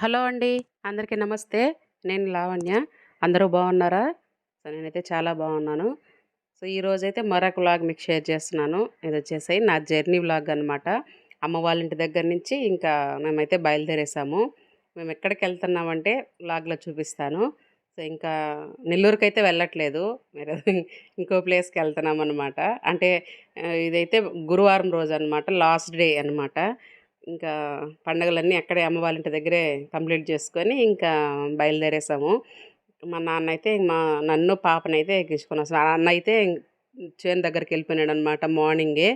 Hello అండి. అందరికీ నమస్తే. నేను లావణ్య. అందరూ బాగున్నారా? సో, నేనైతే చాలా బాగున్నాను. సో, ఈరోజైతే మరొక వ్లాగ్ మీకు షేర్ చేస్తున్నాను. ఇది వచ్చేసి నా జర్నీ వ్లాగ్ అనమాట. అమ్మ వాళ్ళ ఇంటి దగ్గర నుంచి ఇంకా మేమైతే బయలుదేరేసాము. మేము ఎక్కడికి వెళ్తున్నామంటే వ్లాగ్‌లో చూపిస్తాను. సో, ఇంకా నెల్లూరుకి అయితే వెళ్ళట్లేదు. మీరు ఇంకో ప్లేస్కి వెళ్తున్నాం అనమాట అంటే ఇదైతే గురువారం రోజు అనమాట లాస్ట్ డే అనమాట. ఇంకా పండగలన్నీ అక్కడే అమ్మ వాళ్ళ ఇంటి దగ్గరే కంప్లీట్ చేసుకొని ఇంకా బయలుదేరేసాము. మా నాన్న అయితే మా నన్ను, పాపనైతే ఎక్కించుకున్నాం అన్న అయితే చేను దగ్గరికి వెళ్ళిపోయాడు అనమాట మార్నింగే.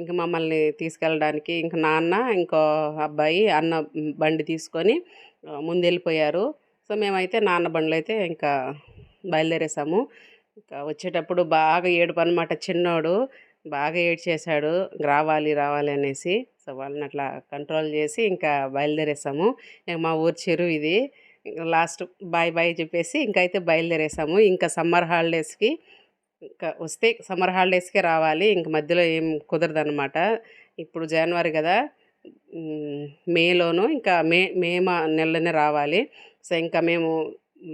ఇంక మమ్మల్ని తీసుకెళ్ళడానికి ఇంకా నాన్న, ఇంకో అబ్బాయి, అన్న బండి తీసుకొని ముందు ముందెళ్ళిపోయారు. సో, మేమైతే నాన్న బండ్లు అయితే ఇంకా బయలుదేరేసాము. ఇంకా వచ్చేటప్పుడు బాగా ఏడుపనమాట చిన్నోడు. బాగా ఏడ్చేశాడు. రావాలి, రావాలి అనేసి. సో, వాళ్ళని అట్లా కంట్రోల్ చేసి ఇంకా బయలుదేరేసాము. మా ఊరు చెరువు ఇది. లాస్ట్ బాయ్, బాయ్ చెప్పేసి ఇంకైతే బయలుదేరేసాము. ఇంకా సమ్మర్ హాలిడేస్‌కి ఇంకా వస్తే సమ్మర్ హాలిడేస్‌కే రావాలి. ఇంక మధ్యలో ఏం కుదరదనమాట. ఇప్పుడు జనవరి కదా మేలోను ఇంకా మే మే మా నెలలోనే రావాలి. సో, ఇంకా మేము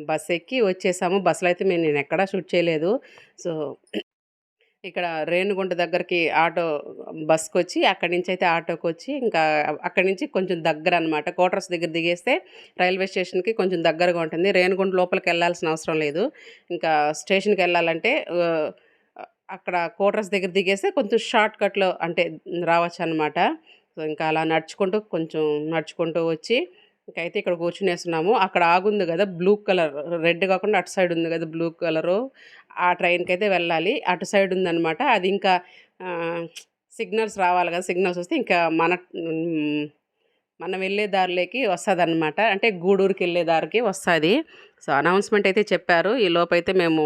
బస్సెక్కి వచ్చేసాము. బస్సులో అయితే మేము నేను ఎక్కడా షూట్ చేయలేదు. సో, ఇక్కడ రేణుగుంట దగ్గరికి ఆటో బస్‌కొచ్చి అక్కడి నుంచి అయితే ఆటోకి వచ్చి ఇంకా అక్కడి నుంచి కొంచెం దగ్గర అనమాట క్వార్టర్స్ దగ్గర దిగేస్తే రైల్వే స్టేషన్‌కి కొంచెం దగ్గరగా ఉంటుంది. రేణుగొండ లోపలికి వెళ్ళాల్సిన అవసరం లేదు. ఇంకా స్టేషన్కి వెళ్ళాలంటే అక్కడ క్వార్టర్స్ దగ్గర దిగేస్తే కొంచెం షార్ట్ కట్‌లో అంటే రావచ్చనమాట. సో, ఇంకా అలా నడుచుకుంటూ కొంచెం నడుచుకుంటూ వచ్చి ఇంకైతే ఇక్కడ కూర్చునేసున్నాము. అక్కడ ఆగుంది కదా బ్లూ కలర్ రెడ్ కాకుండా అటు సైడ్ ఉంది కదా బ్లూ కలరు. ఆ ట్రైన్కి అయితే వెళ్ళాలి. అటు సైడ్ ఉందనమాట. అది ఇంకా సిగ్నల్స్ రావాలి కదా సిగ్నల్స్ వస్తే ఇంకా మన మనం వెళ్ళే దారిలోకి వస్తుందన్నమాట అంటే గూడూరుకి వెళ్ళే దారికి వస్తుంది సో, అనౌన్స్‌మెంట్ అయితే చెప్పారు. ఈ లోపైతే మేము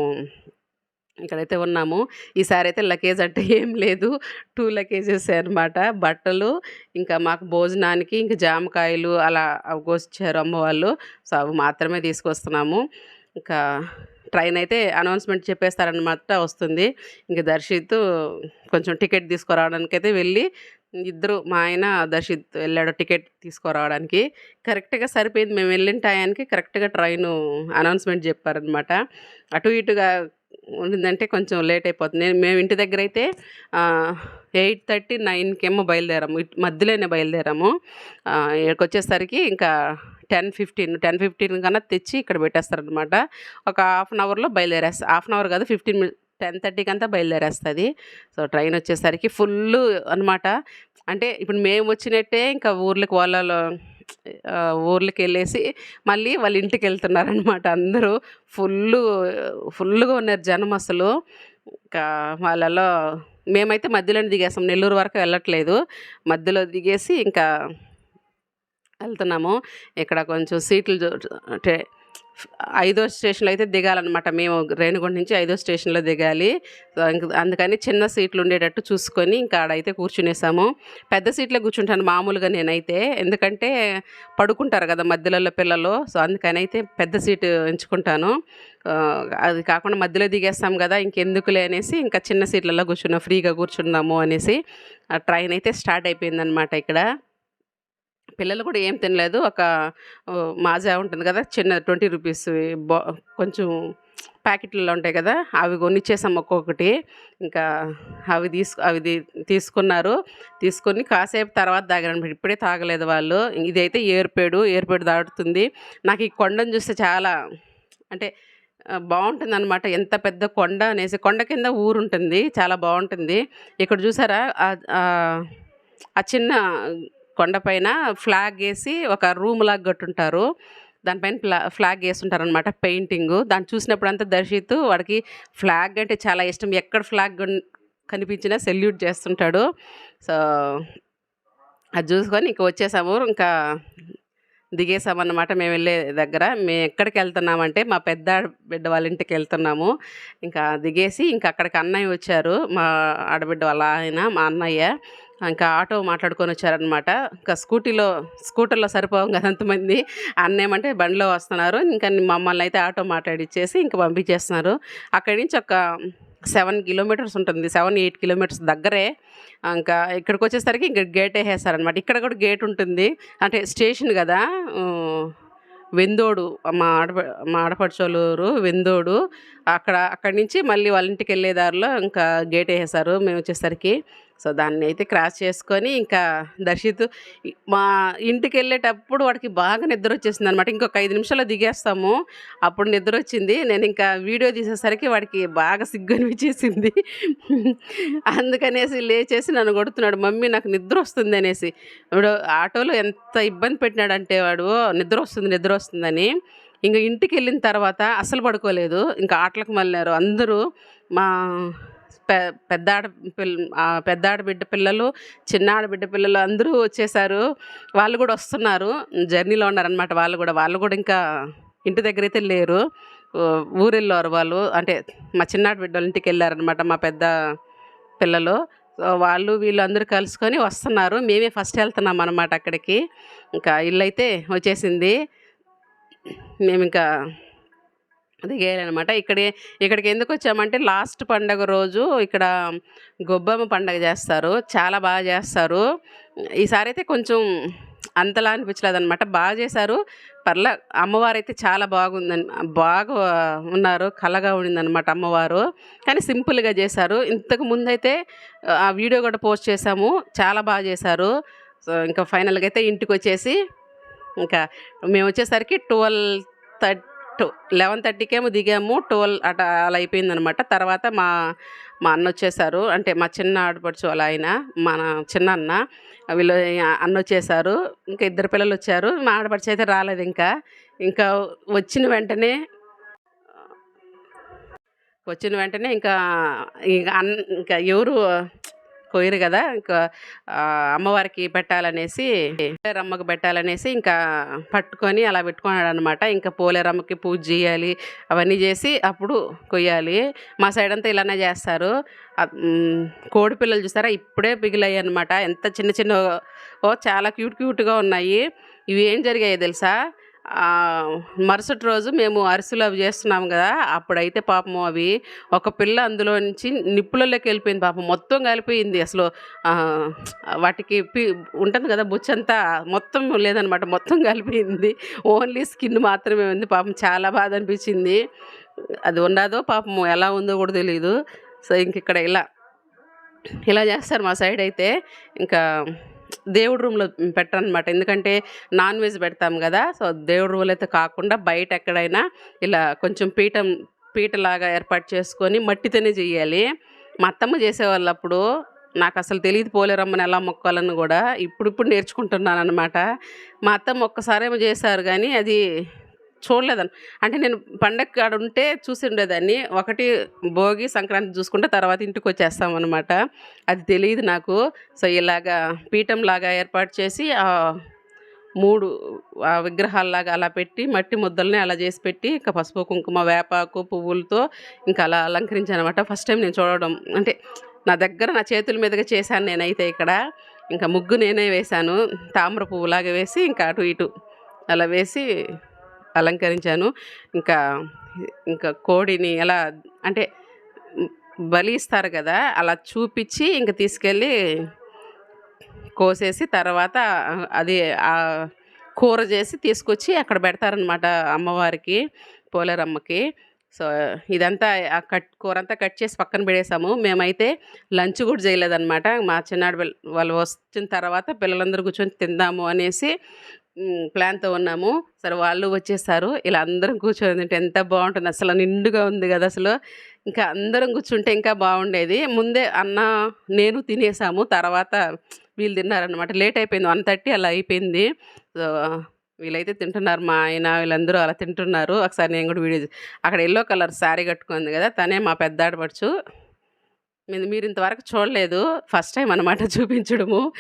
ఇక్కడైతే ఉన్నాము. ఈసారి అయితే లగేజ్ అంటే ఏం లేదు. టూ లగేజెస్ అనమాట. బట్టలు, ఇంకా మాకు భోజనానికి ఇంకా జామకాయలు అలా అవి అమ్మవాళ్ళు వాళ్ళు. సో, అవి మాత్రమే తీసుకొస్తున్నాము. ఇంకా ట్రైన్ అయితే అనౌన్స్‌మెంట్ చెప్పేస్తారనమాట వస్తుంది. ఇంకా దర్శిత్ కొంచెం టికెట్ తీసుకురావడానికి అయితే వెళ్ళి ఇద్దరు మా ఆయన, దర్శిత్ వెళ్ళాడు టికెట్ తీసుకురావడానికి. కరెక్ట్‌గా సరిపోయింది. మేము వెళ్ళిన టయానికి కరెక్ట్‌గా ట్రైను అనౌన్స్‌మెంట్ చెప్పారనమాట. అటు ఇటుగా ఉండిందంటే కొంచెం లేట్ అయిపోతుంది. నేను మేము ఇంటి దగ్గర అయితే ఎయిట్ థర్టీ నైన్కేమో బయలుదేరాము. మధ్యలోనే బయలుదేరాము. ఇక్కడికి వచ్చేసరికి ఇంకా 10:15, 10:15 కన్నా తెచ్చి ఇక్కడ పెట్టేస్తారనమాట. ఒక హాఫ్ అన్ అవర్‌లో బయలుదేరేస్తా హాఫ్ అన్ అవర్ కాదు 15 మినిట్ 10:30కంతా బయలుదేరేస్తది. సో, ట్రైన్ వచ్చేసరికి ఫుల్ అనమాట. అంటే ఇప్పుడు మేము వచ్చినట్టే ఇంకా ఊర్లకి వాళ్ళలో ఊర్లకి ఊర్లకెళ్ళేసి మళ్ళీ వాళ్ళ ఇంటికెళ్తున్నారనమాట అందరూ. ఫుల్ ఫుల్లుగా ఉన్నారు జనం అసలు. ఇంకా వాళ్ళలో మేమైతే మధ్యలోనే దిగేసాం. నెల్లూరు వరకు వెళ్ళట్లేదు. మధ్యలో దిగేసి ఇంకా వెళ్తున్నాము. ఇక్కడ కొంచెం సీట్లు అంటే ఐదో స్టేషన్‌లో అయితే దిగాలనమాట. మేము రేణిగుంట నుంచి ఐదో స్టేషన్‌లో దిగాలి. అందుకని చిన్న సీట్లు ఉండేటట్టు చూసుకొని ఇంకా ఆడైతే కూర్చునేసాము. పెద్ద సీట్‌లో కూర్చుంటాను మామూలుగా నేనైతే. ఎందుకంటే పడుకుంటారు కదా మధ్యలలో పిల్లలు. సో, అందుకని అయితే పెద్ద సీటు ఎంచుకుంటాను. అది కాకుండా మధ్యలో దిగేస్తాం కదా ఇంకెందుకులే అనేసి ఇంకా చిన్న సీట్లలో కూర్చున్నాం ఫ్రీగా కూర్చుందాము అనేసి. ఆ ట్రైన్ అయితే స్టార్ట్ అయిపోయిందనమాట ఇక్కడ. పిల్లలు కూడా ఏం తినలేదు. ఒక మాజా ఉంటుంది కదా చిన్న ట్వంటీ రూపీస్ బా కొంచెం ప్యాకెట్లలో ఉంటాయి కదా అవి కొనిచ్చేసాం ఒక్కొక్కటి. ఇంకా అవి తీసుకు అవి తీసుకున్నారు. తీసుకొని కాసేపు తర్వాత తాగారనమాట. ఇప్పుడే తాగలేదు వాళ్ళు. ఇదైతే ఏర్పేడు ఏర్పేడు దాటుతుంది. నాకు ఈ కొండను చూస్తే చాలా అంటే బాగుంటుంది అనమాట ఎంత పెద్ద కొండ అనేసి కొండ కింద ఊరుంటుంది. చాలా బాగుంటుంది ఇక్కడ చూసారా ఆ చిన్న కొండపైన ఫ్లాగ్ వేసి ఒక రూమ్ లాగా కట్టుంటారు. దానిపైన ఫ్లా ఫ్లాగ్ ఏసుంటారనమాట పెయింటింగు. దాన్ని చూసినప్పుడంతా దర్శిత్ వాడికి ఫ్లాగ్ అంటే చాలా ఇష్టం. ఎక్కడ ఫ్లాగ్ కనిపించినా సెల్యూట్ చేస్తుంటాడు. సో, అది చూసుకొని ఇంక వచ్చేసాము. ఇంకా దిగేసామన్నమాట మేము వెళ్ళే దగ్గర. మేము ఎక్కడికి వెళ్తున్నామంటే మా పెద్ద ఆడబిడ్డ వాళ్ళ ఇంటికి వెళ్తున్నాము ఇంకా దిగేసి ఇంకా అక్కడికి అన్నయ్య వచ్చారు. మా ఆడబిడ్డ వాళ్ళ ఆయన, మా అన్నయ్య. ఇంకా ఆటో మాట్లాడుకొని వచ్చారనమాట. ఇంకా స్కూటీలో స్కూటర్‌లో సరిపోవం కదా అంతమంది. అన్నేమంటే బండిలో వస్తున్నారు. ఇంకా మమ్మల్ని అయితే ఆటో మాట్లాడిచ్చేసి ఇంకా పంపించేస్తున్నారు. అక్కడి నుంచి ఒక సెవెన్ కిలోమీటర్స్ ఉంటుంది. 7, 8 కిలోమీటర్స్ దగ్గరే. ఇంకా ఇక్కడికి వచ్చేసరికి ఇంకా గేట్ వేసేసారనమాట ఇక్కడ కూడా గేట్ ఉంటుంది. అంటే స్టేషన్ కదా వెందోడు మా ఆడప మా ఆడపడుచోలూరు వెందోడు అక్కడ అక్కడి నుంచి మళ్ళీ వాళ్ళ ఇంటికి వెళ్ళే దారిలో ఇంకా గేట్ వేసేసారు మేము వచ్చేసరికి సో దాన్ని అయితే క్రాస్ చేసుకొని ఇంకా దర్శిత్ మా ఇంటికి వెళ్ళేటప్పుడు వాడికి బాగా నిద్ర వచ్చేసింది అనమాట ఇంకొక ఐదు నిమిషాల్లో దిగేస్తాము. అప్పుడు నిద్ర వచ్చింది నేను ఇంకా వీడియో తీసేసరికి వాడికి బాగా సిగ్గు అనిపించేసింది అందుకనేసి లేచేసి నన్ను కొడుతున్నాడు. మమ్మీ నాకు నిద్ర వస్తుంది అనేసి ఇప్పుడు ఆటోలో ఎంత ఇబ్బంది పెట్టినాడంటే వాడు నిద్ర వస్తుంది నిద్ర వస్తుందని ఇంకా ఇంటికి వెళ్ళిన తర్వాత అసలు పడుకోలేదు. ఇంకా ఆటలకు మళ్ళారు. అందరూ మా పె పెద్ద పిల్ల పెద్దాడ పెద్ద ఆడబిడ్డ పిల్లలు చిన్న ఆడబిడ్డ పిల్లలు అందరూ వచ్చేసారు. వాళ్ళు కూడా వస్తున్నారు. జర్నీలో ఉన్నారనమాట వాళ్ళు కూడా. వాళ్ళు కూడా ఇంకా ఇంటి దగ్గర అయితే లేరు ఊరెళ్ళారు వాళ్ళు. అంటే మా చిన్నాడు బిడ్డల ఇంటికి వెళ్ళారనమాట మా పెద్ద పిల్లలు. వాళ్ళు వీళ్ళందరూ కలుసుకొని వస్తున్నారు. మేమే ఫస్ట్ వెళ్తున్నాం అనమాట అక్కడికి. ఇంకా ఇల్లు అయితే వచ్చేసింది. మేము ఇంకా దిగేయాలన్నమాట ఇక్కడ ఇక్కడికి ఎందుకు వచ్చామంటే లాస్ట్ పండగ రోజు ఇక్కడ గొబ్బమ్మ పండగ చేస్తారు. చాలా బాగా చేస్తారు. ఈసారి అయితే కొంచెం అంతలా అనిపించలేదు అనమాట బాగా చేశారు. పర్లే అమ్మవారు అయితే చాలా బాగుందని బాగా ఉన్నారు. కలగా ఉండిందనమాట అమ్మవారు. కానీ సింపుల్గా చేశారు. ఇంతకు ముందు అయితే ఆ వీడియో కూడా పోస్ట్ చేశాము. చాలా బాగా చేశారు. సో ఇంకా ఫైనల్గా అయితే ఇంటికి వచ్చేసి ఇంకా మేము వచ్చేసరికి ట్వెల్వ్ థర్టీ లెవెన్ థర్టీకేమో దిగాము ట్వెల్వ్ అట అలా అయిపోయిందనమాట. తర్వాత మా మా అన్న వచ్చేసారు అంటే మా చిన్న ఆడపడుచు వాళ్ళ ఆయన మన చిన్న అన్న వీళ్ళు అన్న వచ్చేసారు ఇంకా ఇద్దరు పిల్లలు వచ్చారు మా ఆడపడుచు అయితే రాలేదు ఇంకా. ఇంకా వచ్చిన వెంటనే వచ్చిన వెంటనే ఇంకా ఇంకా అన్ ఇంకా ఎవరు కొయ్యరు కదా ఇంకా అమ్మవారికి పెట్టాలనేసి పోలేరమ్మకు పెట్టాలనేసి ఇంకా పట్టుకొని అలా పెట్టుకున్నాడు అనమాట ఇంకా పోలేరమ్మకి పూజ చేయాలి అవన్నీ చేసి అప్పుడు కొయ్యాలి. మా సైడ్ అంతా ఇలానే చేస్తారు. కోడి పిల్లలు చూసారా? ఇప్పుడే పిగిలాయి అనమాట ఎంత చిన్న చిన్న ఓ చాలా క్యూట్ క్యూట్గా ఉన్నాయి. ఇవి ఏం జరిగాయి తెలుసా? మరుసటి రోజు మేము అరిసెలు అవి చేస్తున్నాం కదా అప్పుడైతే పాపం అవి ఒక పిల్ల అందులో నుంచి నిప్పులలోకి వెళ్ళిపోయింది పాపం. మొత్తం కలిపోయింది అసలు. వాటికి పి ఉంటుంది కదా బుచ్చంతా మొత్తం లేదనమాట మొత్తం కలిపోయింది. ఓన్లీ స్కిన్ మాత్రమే ఉంది పాపం చాలా బాధ అనిపించింది. అది ఉండదో పాపం ఎలా ఉందో కూడా తెలియదు సో ఇంక ఇక్కడ ఇలా ఇలా చేస్తారు మా సైడ్ అయితే. ఇంకా దేవుడి రూమ్లో పెట్టరనమాట ఎందుకంటే నాన్ వెజ్ పెడతాం కదా సో దేవుడి రూమ్లో అయితే కాకుండా బయట ఎక్కడైనా ఇలా కొంచెం పీఠం పీటలాగా ఏర్పాటు చేసుకొని మట్టితోనే చేయాలి. మా అత్తమ్మ చేసేవాళ్ళు అప్పుడు నాకు అసలు తెలియదు పోలేరమ్మని ఎలా మొక్కాలని కూడా ఇప్పుడు ఇప్పుడు నేర్చుకుంటున్నాను అనమాట మా అత్తమ్మ ఒక్కసారేమో చేశారు కానీ అది చూడలేదని. అంటే నేను పండగ కాడ ఉంటే చూసి ఉండేదాన్ని. ఒకటి భోగి సంక్రాంతి చూసుకుంటే తర్వాత ఇంటికి వచ్చేస్తాం అనమాట అది తెలియదు నాకు. సో ఇలాగా పీఠం లాగా ఏర్పాటు చేసి ఆ మూడు ఆ విగ్రహాల్లాగా అలా పెట్టి మట్టి ముద్దల్ని అలా చేసి పెట్టి ఇంకా పసుపు కుంకుమ వేపాకు పువ్వులతో ఇంకా అలా అలంకరించాను అనమాట ఫస్ట్ టైం నేను చూడడం. అంటే నా దగ్గర నా చేతుల మీదుగా చేశాను నేనైతే ఇక్కడ. ఇంకా ముగ్గు నేనే వేశాను. తామర పువ్వులాగా వేసి ఇంకా అటు ఇటు అలా వేసి అలంకరించాను. ఇంకా ఇంకా కోడిని ఎలా అంటే బలి ఇస్తారు కదా అలా చూపించి ఇంక తీసుకెళ్ళి కోసేసి తర్వాత అది ఆ కూర చేసి తీసుకొచ్చి అక్కడ పెడతారనమాట అమ్మవారికి పోలేరమ్మకి. సో ఇదంతా ఆ కట్ కూర అంతా కట్ చేసి పక్కన పెడేసాము మేమైతే లంచ్ కూడా చేయలేదన్నమాట. మా చిన్నాడు వాళ్ళు వచ్చిన తర్వాత పిల్లలందరూ కూర్చొని తిందాము అనేసి ప్లాన్తో ఉన్నాము. సరే వాళ్ళు వచ్చేసారు. ఇలా అందరం కూర్చొని తింటే ఎంత బాగుంటుంది. అసలు నిండుగా ఉంది కదా అసలు. ఇంకా అందరం కూర్చుంటే ఇంకా బాగుండేది. ముందే అన్న నేను తినేసాము. తర్వాత వీళ్ళు తిన్నారనమాట లేట్ అయిపోయింది. వన్ థర్టీ అలా అయిపోయింది. సో వీళ్ళైతే తింటున్నారు. మా ఆయన వీళ్ళందరూ అలా తింటున్నారు. ఒకసారి నేను కూడా వీడియో అక్కడ ఎల్లో కలర్ శారీ కట్టుకుంది కదా తనే మా పెద్ద ఆడపడుచు. మీరు ఇంతవరకు చూడలేదు. ఫస్ట్ టైం అనమాట చూపించడము.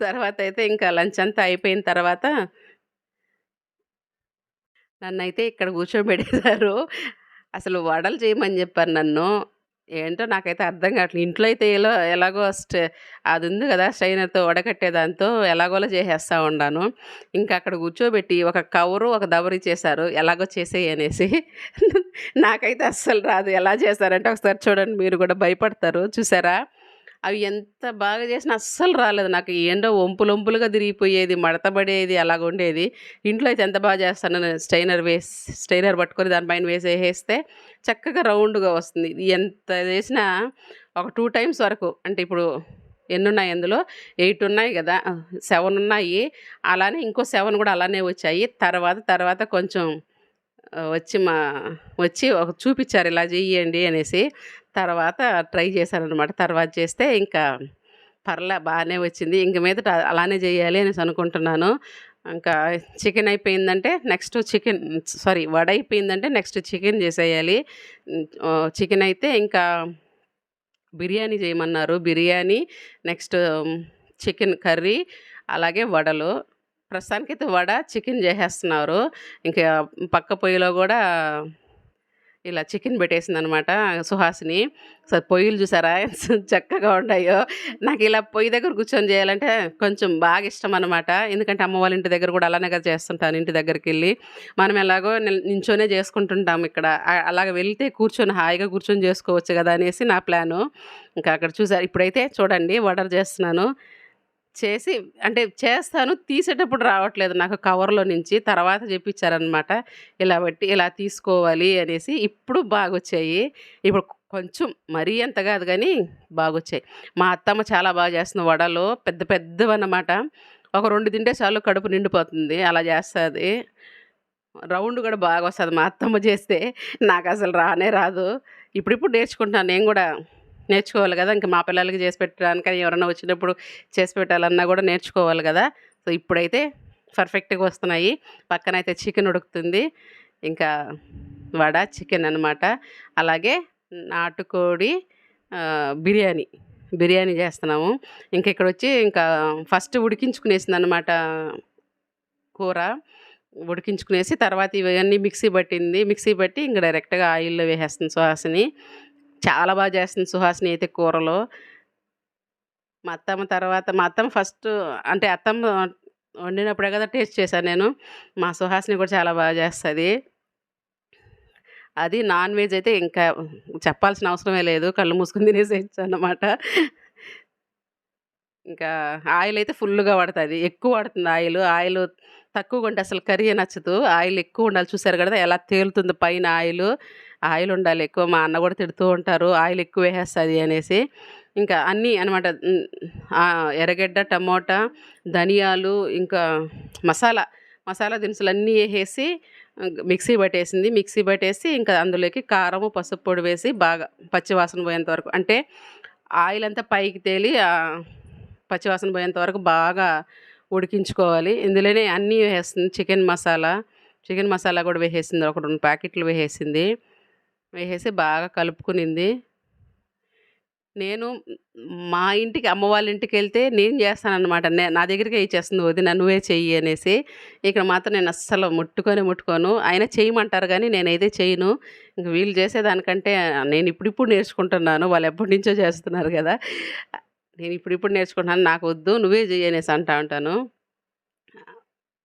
తర్వాత అయితే ఇంకా లంచ్ అంతా అయిపోయిన తర్వాత నన్నైతే ఇక్కడ కూర్చోబెట్టేశారు. అసలు వడలు చేయమని చెప్పారు నన్ను. ఏంటో నాకైతే అర్థం కావట్లేదు ఇంట్లో అయితే ఎలా ఎలాగో స్టే అది ఉంది కదా స్ట్రైనర్తో వడకట్టేదాంతో ఎలాగోలా చేసేస్తూ ఉన్నాను ఇంకా అక్కడ కూర్చోబెట్టి ఒక కవరు ఒక దవరి చేశారు ఎలాగో చేసేయి అనేసి. నాకైతే అస్సలు రాదు. ఎలా చేశారంటే ఒకసారి చూడండి మీరు కూడా భయపడతారు. చూసారా? అవి ఎంత బాగా చేసినా అస్సలు రాలేదు. నాకు ఏంటో ఒంపులు ఒంపులుగా తిరిగిపోయేది మడతబడేది అలాగుండేది ఇంట్లో అయితే ఎంత బాగా చేస్తాను నేను స్టైనర్ వేసి స్టైనర్ పట్టుకొని దానిపైన వేసేసేస్తే వేసేస్తే చక్కగా రౌండ్గా వస్తుంది. ఎంత చేసినా ఒక టూ టైమ్స్ వరకు అంటే ఇప్పుడు ఎన్ని ఉన్నాయి అందులో? ఎయిట్ ఉన్నాయి కదా సెవెన్ ఉన్నాయి. అలానే ఇంకో సెవెన్ కూడా అలానే వచ్చాయి. తర్వాత తర్వాత కొంచెం వచ్చి మా వచ్చి ఒక చూపించారు ఇలా చెయ్యండి అనేసి తర్వాత ట్రై చేశానమాట తర్వాత చేస్తే ఇంకా పర్లే బాగానే వచ్చింది. ఇంక మీదట అలానే చేయాలి అనేసి అనుకుంటున్నాను. ఇంకా చికెన్ అయిపోయిందంటే నెక్స్ట్ చికెన్ సారీ వడ అయిపోయిందంటే నెక్స్ట్ చికెన్ చేసేయాలి. చికెన్ అయితే ఇంకా బిర్యానీ చేయమన్నారు. బిర్యానీ నెక్స్ట్ చికెన్ కర్రీ అలాగే వడలు. ప్రస్తుతానికైతే వడ చికెన్ చేసేస్తున్నారు. ఇంకా పక్క పొయ్యిలో కూడా ఇలా చికెన్ పెట్టేసింది అనమాట సుహాసిని. సార్ పొయ్యిలు చూసారా? ఎంత చక్కగా ఉన్నాయో. నాకు ఇలా పొయ్యి దగ్గర కూర్చొని చేయాలంటే కొంచెం బాగా ఇష్టం అనమాట. ఎందుకంటే అమ్మ వాళ్ళ ఇంటి దగ్గర కూడా అలానే కదా చేస్తుంటాను ఇంటి దగ్గరికి వెళ్ళి. మనం ఎలాగో నిల్- నించోనే చేసుకుంటుంటాం ఇక్కడ. అలాగ వెళ్తే కూర్చొని హాయిగా కూర్చొని చేసుకోవచ్చు కదా అనేసి నా ప్లాను. ఇంకా అక్కడ చూసారు. ఇప్పుడైతే చూడండి ఆర్డర్ చేస్తున్నాను. చేసి అంటే చేస్తాను తీసేటప్పుడు రావట్లేదు. నాకు కవర్లో నుంచి తర్వాత చెప్పించారనమాట ఇలా బట్టి ఇలా తీసుకోవాలి అనేసి ఇప్పుడు బాగొచ్చాయి. ఇప్పుడు కొంచెం మరీ అంత కాదు కానీ బాగొచ్చాయి. మా అత్తమ్మ చాలా బాగా చేస్తుంది వడలు పెద్ద పెద్దవి అన్నమాట ఒక రెండు తింటే చాలు కడుపు నిండిపోతుంది. అలా చేస్తుంది. రౌండ్ కూడా బాగా వస్తుంది మా అత్తమ్మ చేస్తే. నాకు అసలు రానే రాదు. ఇప్పుడిప్పుడు నేర్చుకుంటున్నాను. నేను కూడా నేర్చుకోవాలి కదా. ఇంకా మా పిల్లలకి చేసి పెట్టడానికి ఎవరైనా వచ్చినప్పుడు చేసి పెట్టాలన్నా కూడా నేర్చుకోవాలి కదా. సో ఇప్పుడైతే పర్ఫెక్ట్గా వస్తున్నాయి. పక్కన అయితే చికెన్ ఉడుకుతుంది. ఇంకా వడ చికెన్ అన్నమాట. అలాగే నాటుకోడి బిర్యానీ బిర్యానీ చేస్తున్నాము. ఇంకా ఇక్కడ వచ్చి ఇంకా ఫస్ట్ ఉడికించుకునేసింది అనమాట కూర. ఉడికించుకునేసి తర్వాత ఇవన్నీ మిక్సీ పట్టింది. మిక్సీ పట్టి ఇంకా డైరెక్ట్గా ఆయిల్లో వేసేస్తుంది సుహాసిని చాలా బాగా చేస్తుంది సుహాసిని అయితే కూరలో మా అత్తమ్మ తర్వాత మా అత్తమ్మ ఫస్ట్ అంటే అత్తమ్మ వండినప్పుడే కదా టేస్ట్ చేశాను నేను. మా సుహాసిని కూడా చాలా బాగా చేస్తుంది. అది నాన్ వెజ్ అయితే ఇంకా చెప్పాల్సిన అవసరమే లేదు. కళ్ళు మూసుకుని తినేసేయచ్చు అన్నమాట. ఇంకా ఆయిల్ అయితే ఫుల్గా పడుతుంది. ఎక్కువ పడుతుంది ఆయిల్. ఆయిల్ తక్కువ ఉంటే అసలు కర్రీ నచ్చదు. ఆయిల్ ఎక్కువ ఉండాలి. చూసారు కదా ఎలా తేలుతుంది పైన ఆయిల్. ఆయిల్ ఉండాలి ఎక్కువ. మా అన్న కూడా తిడుతూ ఉంటారు ఆయిల్ ఎక్కువ వేసేస్తుంది అనేసి. ఇంకా అన్నీ అనమాట ఎర్రగడ్డ టమోటా ధనియాలు ఇంకా మసాలా మసాలా దినుసులు అన్నీ వేసేసి మిక్సీ పట్టేసింది. మిక్సీ పట్టేసి ఇంకా అందులోకి కారం పసుపు పొడి వేసి బాగా పచ్చివాసన పోయేంత వరకు. అంటే ఆయిల్ అంతా పైకి తేలి పచ్చివాసన పోయేంత వరకు బాగా ఉడికించుకోవాలి. ఇందులోనే అన్నీ వేస్తుంది చికెన్ మసాలా చికెన్ మసాలా కూడా వేసేసింది. ఒక రెండు ప్యాకెట్లు వేసేసింది. వేసేసి బాగా కలుపుకునింది. నేను మా ఇంటికి అమ్మ వాళ్ళ ఇంటికి వెళ్తే నేను చేస్తానన్నమాట. నే నా దగ్గరికే ఇచ్చేస్తుంది వదిన నువ్వే చెయ్యి అనేసి. ఇక్కడ మాత్రం నేను అస్సలు ముట్టుకొని ముట్టుకోను. అయినా చేయమంటారు కానీ నేనైతే చేయను. ఇంక వీళ్ళు చేసేదానికంటే నేను ఇప్పుడిప్పుడు నేర్చుకుంటున్నాను. వాళ్ళు ఎప్పటి నుంచో చేస్తున్నారు కదా. నేను ఇప్పుడిప్పుడు నేర్చుకుంటున్నాను. నాకు వద్దు నువ్వే చెయ్యి అనేసి అంటా ఉంటాను.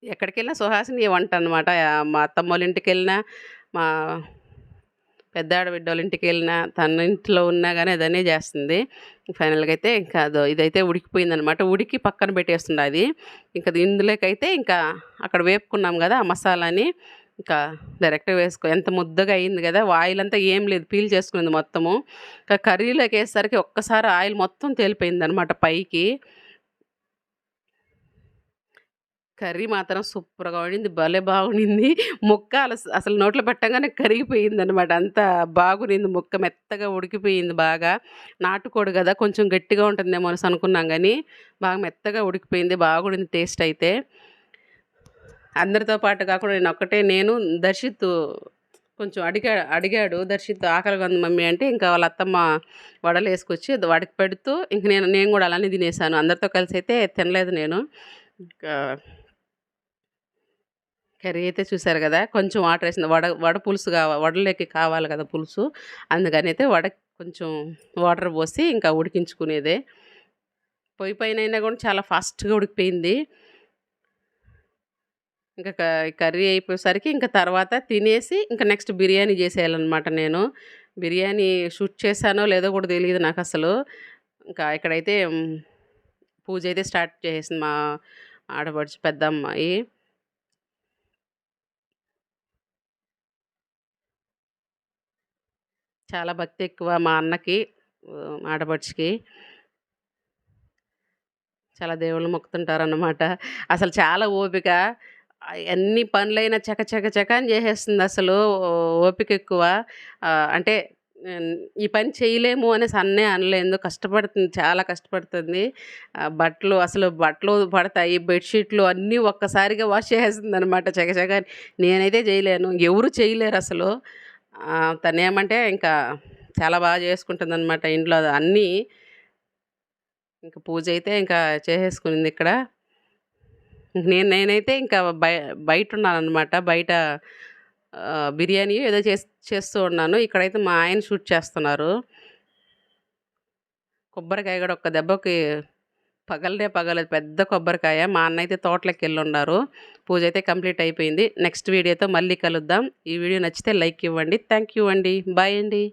ఎక్కడికి వెళ్ళినా సుహాసిని వంట అనమాట మా అత్తమ్మ వాళ్ళ ఇంటికి వెళ్ళినా మా పెద్ద ఆడబిడ్డ వాళ్ళ ఇంటికి వెళ్ళినా తన ఇంట్లో ఉన్నా కానీ అదనే చేస్తుంది. ఫైనల్గా అయితే ఇంకా అదో ఇదైతే ఉడికిపోయిందనమాట. ఉడికి పక్కన పెట్టేస్తుండే అది. ఇంకా ఇందులోకైతే ఇంకా అక్కడ వేపుకున్నాం కదా ఆ మసాలాని. ఇంకా డైరెక్ట్గా వేసుకో ఎంత ముద్దగా అయింది కదా ఆయిల్ అంతా ఏం లేదు పీల్ చేసుకున్నది మొత్తము. ఇంకా కర్రీలోకి వేసేసరికి ఒక్కసారి ఆయిల్ మొత్తం తేలిపోయింది అనమాట పైకి. కర్రీ మాత్రం సూపర్గా ఉండింది భలే బాగుండింది. ముక్క అసలు నోట్లో పెట్టగానే కరిగిపోయింది అనమాట అంత బాగునింది. ముక్క మెత్తగా ఉడికిపోయింది బాగా. నాటుకోడి కదా కొంచెం గట్టిగా ఉంటుందేమో అని అనుకున్నాం కానీ బాగా మెత్తగా ఉడికిపోయింది. బాగుండింది టేస్ట్ అయితే. అందరితో పాటు కాకుండా నేను ఒక్కటే నేను దర్శిత్ కొంచెం అడిగా అడిగాడు. దర్శిత్ ఆకలిగా ఉంది మమ్మీ అంటే ఇంకా వాళ్ళ అత్తమ్మ వడలు వేసుకొచ్చి వాడికి పెడుతూ ఇంక నేను నేను కూడా అలానే తినేసాను. అందరితో కలిసి అయితే తినలేదు నేను. ఇంకా కర్రీ అయితే చూసారు కదా కొంచెం వాటర్ వేసింది. వడ వడ పులుసు కావాలి వడలోకి కావాలి కదా పులుసు. అందుకని అయితే వడ కొంచెం వాటర్ పోసి ఇంకా ఉడికించుకునేదే. పొయ్యి పైన అయినా కూడా చాలా ఫాస్ట్గా ఉడికిపోయింది. ఇంకా క- కర్రీ అయిపోయేసరికి ఇంకా తర్వాత తినేసి ఇంకా నెక్స్ట్ బిర్యానీ చేసేయాలన్నమాట నేను. బిర్యానీ షూట్ చేశానో లేదో కూడా తెలియదు నాకు అసలు. ఇంకా ఇక్కడైతే పూజ అయితే స్టార్ట్ చేసేసింది మా ఆడపడుచు పెద్దమ్మాయి. చాలా భక్తి ఎక్కువ మా అన్నకి. ఆహ్, చాలా ఆడపడుచుకి. చాలా దేవుళ్ళని అసలు చాలా ఓపిక. ఎన్ని పనులైనా చక చక చక అని చేసేస్తుందసలు. ఓపిక ఎక్కువ. అంటే ఈ పని చేయలేము అనేసి అన్నే అనలేదు కష్టపడుతుంది. చాలా కష్టపడుతుంది. బట్టలు అసలు బట్టలు పడతాయి. బెడ్‌షీట్లు అన్నీ ఒక్కసారిగా వాష్ చేసేస్తుందనమాట చక చక నేనైతే చేయలేను. ఎవరు చేయలేరు అసలు తనేమంటే ఇంకా చాలా బాగా చేసుకుంటుందనమాట ఇంట్లో అన్నీ. పూజ అయితే ఇంకా చేసేసుకునిందిక్కడ. నేను నేనైతే ఇంకా బయ బయటున్నాననమాట. బయట బిర్యానీ ఏదో చేస్ చేస్తూ ఉన్నాను. ఇక్కడైతే మా ఆయన షూట్ చేస్తున్నారు. కొబ్బరికాయ కూడా ఒక్క దెబ్బకి పగలనే పగలదు. పెద్ద కొబ్బరికాయ. మా అన్నయితే తోటలోకెళ్ళుండారు. పూజైతే కంప్లీట్ అయిపోయింది. నెక్స్ట్ వీడియోతో మళ్ళీ కలుద్దాం. ఈ వీడియో నచ్చితే లైక్ ఇవ్వండి. థ్యాంక్ యూ అండి. బాయ్ అండి.